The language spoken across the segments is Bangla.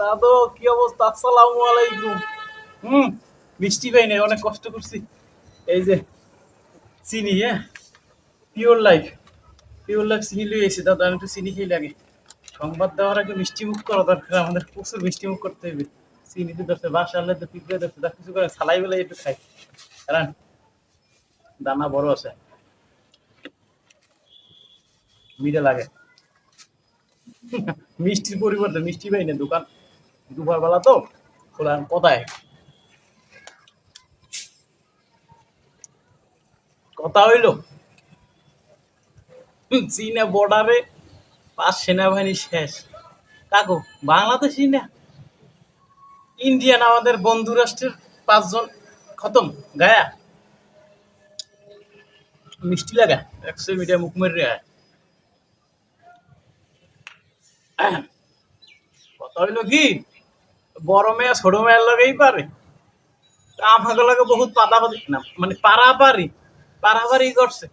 দাদু, কি অবস্থা? আসসালামু আলাইকুম। হুম, মিষ্টি পাই নাই অনেক কষ্ট করছি। এই যে চিনি হ্যাঁ? পিওর লাইফ পিওর লাইফ চিনি লই এসে, দাদা, আমি একটু চিনি খেয়ে লাগে। সংবাদ দেওয়ার আগে মিষ্টি মুখ করা দরকার, আমাদের প্রচুর মিষ্টি মুখ করতে হবে। চিনিতে ধরছে বাসা আনলে তো পিঁপড়ে যা কিছু করে সালাই বেলায় একটু খাই। কারণ দানা বড় আছে। লাগে। মিষ্টির পরিবর্তে মিষ্টি পাই না, দোকান দুপুর বেলা তো, খোলা কোথায়। কথা হইল, চীনা বর্ডারে পাঁচ সেনাবাহিনী শেষ। কাকু বাংলাদেশি না? ইন্ডিয়ান আমাদের বন্ধু রাষ্ট্রের পাঁচজন খতম, গায়া? মিষ্টি লাগা? একশো মিটার মুখ মেরে কথা কি? বড় মেয়ে ছোট মেয়ের লগেই পারে। আমাকে লাগে বহুত পাতাপাতি না মানে পারাপারি পারাপারি করছে।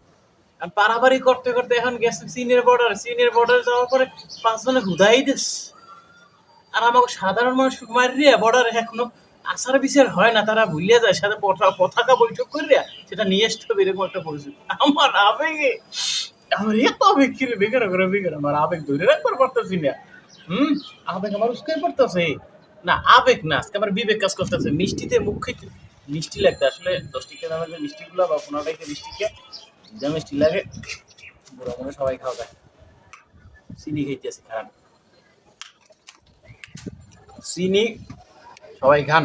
আর পারাপারি করতে করতে এখন গেছে চীনের বর্ডারে চীনের বর্ডারে যাওয়ার পরে পাঁচজনে হুদাই দিস আর আমাকে সাধারণ মানুষ মারিয়া বর্ডারে এখনও আচার বিচার হয় না, তারা ভুলিয়া যায়, সাথে পতাকা বৈঠক করিয়া সেটা নিয়ে আসতে হবে এরকম একটা পরিস্থিতি। আমার আবেগে আমার এত আবেগ কিরে করে বেকার আমার আবেগ ধরে রাখবার পারতেছি না। হুম? আবেগ আমার উস্কাই পড়তেছে। না, আবেগ না, আজকে আমার বিবেক কাজ করতেছে। মিষ্টিতে মুখ মিষ্টি লাগতে আসলে দশ টিকা দামের যে মিষ্টিগুলো বা পনেরো টাকা মিষ্টি খেয়ে। যা মিষ্টি লাগে, বুড়ো মনে সবাই খাওয়া যায়। চিনি খাইতেছি খারাপ চিনি সবাই খান,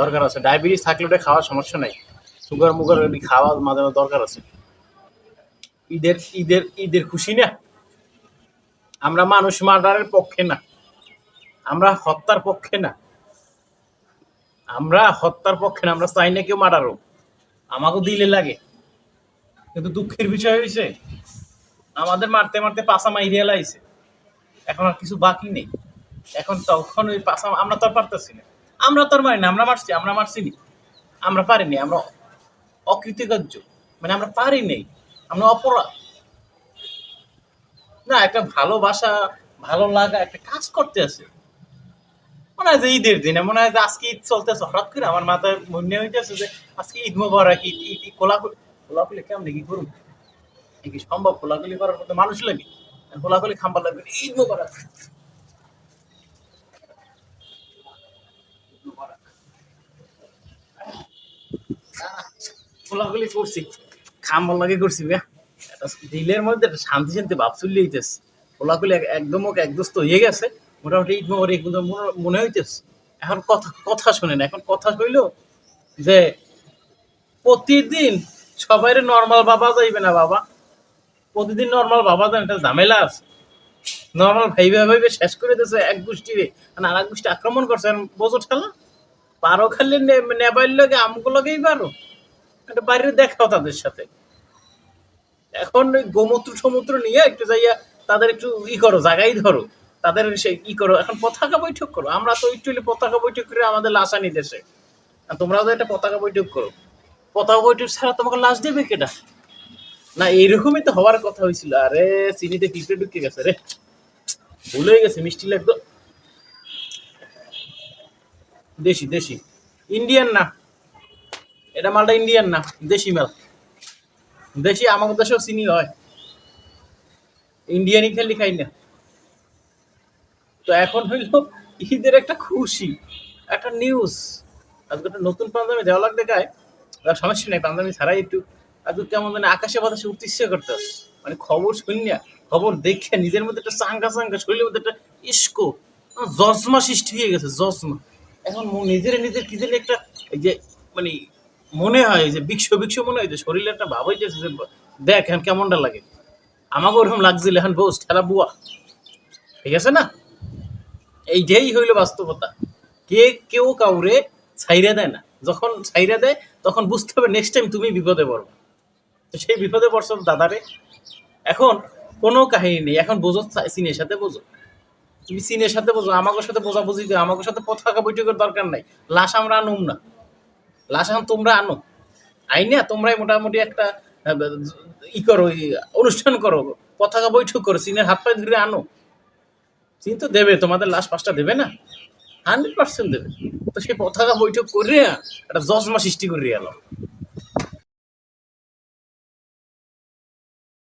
দরকার আছে। ডায়াবেটিস থাকলে ওটা খাওয়ার সমস্যা নাই। সুগার মুগার ওটি খাওয়া মাঝে মাঝে দরকার আছে। ঈদের ঈদের ঈদের খুশি না। আমরা মানুষ মার্ডারের পক্ষে না। আমরা হত্যার পক্ষে না। আমরা হত্যার পক্ষে না, আমরা চাই না কেউ মার্ডারও আমাকেও দিলে লাগে। কিন্তু দুঃখের বিষয় হয়েছে আমাদের মারতে মারতে পাশা মাইরিয়া লাইছে। এখন আর কিছু বাকি নেই। এখন তখন ওই পাশা, আমরা তো আর পারতেছি না। আমরা তো আর মারি না, আমরা মারছি আমরা মারছি নি। আমরা পারিনি, আমরা অকৃতকার্য মানে আমরা পারি নেই। আমরা অপরাধ। না, একটা ভালোবাসা ভালো লাগা, একটা কাজ করতে আছে। মনে হয় যে ঈদের দিনে, মনে হয় যে আজকে ঈদ চলতেছে। হঠাৎ করে আমার মাথায় মনে হইতেছে যে আজকে ঈদ মোবারক, ঈদ ঈদ কোলাকুলি কোলাকুলি কেমন কি করুন কি সম্ভব? কোলাকুলি করার মতো মানুষ লাগে? কোলাকুলি খাম্বা লাগবে ঈদ মোবারক। কোলাকুলি করছি। খাম্বার লাগে করছি ভাইয়া দিলের মধ্যে শান্তি শান্তি ভাব চলে হইতেছে। এক- একদম ওকে একদস্ত হয়ে গেছে। মোটামুটি ঈদ মোবারক মনে- মনে হইতেছে। এখন কথা কথা শোনেন এখন কথা হইল যে প্রতিদিন সবাই নর্মাল বাবা যাইবে না বাবা। প্রতিদিন নর্মাল বাবা যান এটা ঝামেলা আছে। নর্মাল ভাইবে ভাইবে শেষ করে দিয়েছে এক গোষ্ঠীরে আর আর এক গোষ্ঠী আক্রমণ করছে বোঝো ঠেলা। পারো খালি নে- নেবার লগে আমগো লগেই পারো। একটা বাইরে দেখাও তাদের সাথে। এখন গোমূত্র সমুদ্র নিয়ে একটু যাইয়া তাদের একটু ই করো, জায়গায় ধরো। তাদের সে ই করো, এখন পতাকা বৈঠক করো। আমরা তো একটু পতাকা বৈঠক করে আমাদের লাশ আনি দেশে। আর তোমরাও তো একটা পতাকা বৈঠক করো। পতাকা বৈঠক ছাড়া তোমাকে লাশ দেবে কেটা না? এইরকমই তো হওয়ার কথা হয়েছিল আরে, চিনিতে পিঁপড়ে ঢুকে গেছে রে। ভুলে গেছে, মিষ্টি লাগতো দেশি দেশি। ইন্ডিয়ান না। এটা মালটা ইন্ডিয়ান না, দেশি মাল। দেশি আমাদের দেশেও চিনি হয়। ইন্ডিয়ানই খালি খাই না। তো এখন হইল ঈদের একটা খুশি, একটা নিউজ আজকে একটা নতুন পাঞ্জাবি দেওয়া লাগ দেখায় আর সমস্যা নেই, পাঞ্জাবি ছাড়াই একটু। আজকে কেমন জানি আকাশে বাতাসে উঠতে ইচ্ছে করতে মানে খবর শুনিয়া খবর দেখে নিজের মধ্যে একটা চাঙ্গা চাঙ্গা শরীরের মধ্যে একটা ইস্কো জজমা সৃষ্টি হয়ে গেছে, জজমা। এখন নিজের নিজের কি একটা যে মানে মনে হয় যে বিক্ষ বিক্ষ মনে হয় যে শরীরে একটা ভাব হইতেছে যে, দেখ এখন কেমনটা লাগে। আমাকে ওরকম লাগছিল এখন বস ঠেলা বুয়া। ঠিক আছে না? এইটাই হইল বাস্তবতা। কে, কেউ কাউরে ছাইরা দেয় না। যখন ছাইরা দেয়, তখন বুঝতে হবে নেক্সট টাইম তুমি বিপদে পড়বে তো সেই বিপদে পড়ছো দাদারে। এখন কোনো কাহিনী নেই। এখন বোঝো সিনের সাথে বোঝো। তুমি সিনের সাথে বোঝো আমাকে সাথে বোঝা বুঝি আমাকে সাথে পতাকা বৈঠকের দরকার নাই। লাশ আমরা আনুম না। লাশ এখন তোমরা আনো। আইনা তোমরাই মোটামুটি একটা ই করো অনুষ্ঠান করো, পতাকা বৈঠক করো, সিনের হাত পায়ে ধরে আনো। চীন তো দেবে, তোমাদের লাশ পাঁচটা দেবে না? হান্ড্রেড পার্সেন্ট দেবে। তো সেই পতাকা বৈঠক করে একটা জজমা সৃষ্টি করে গেল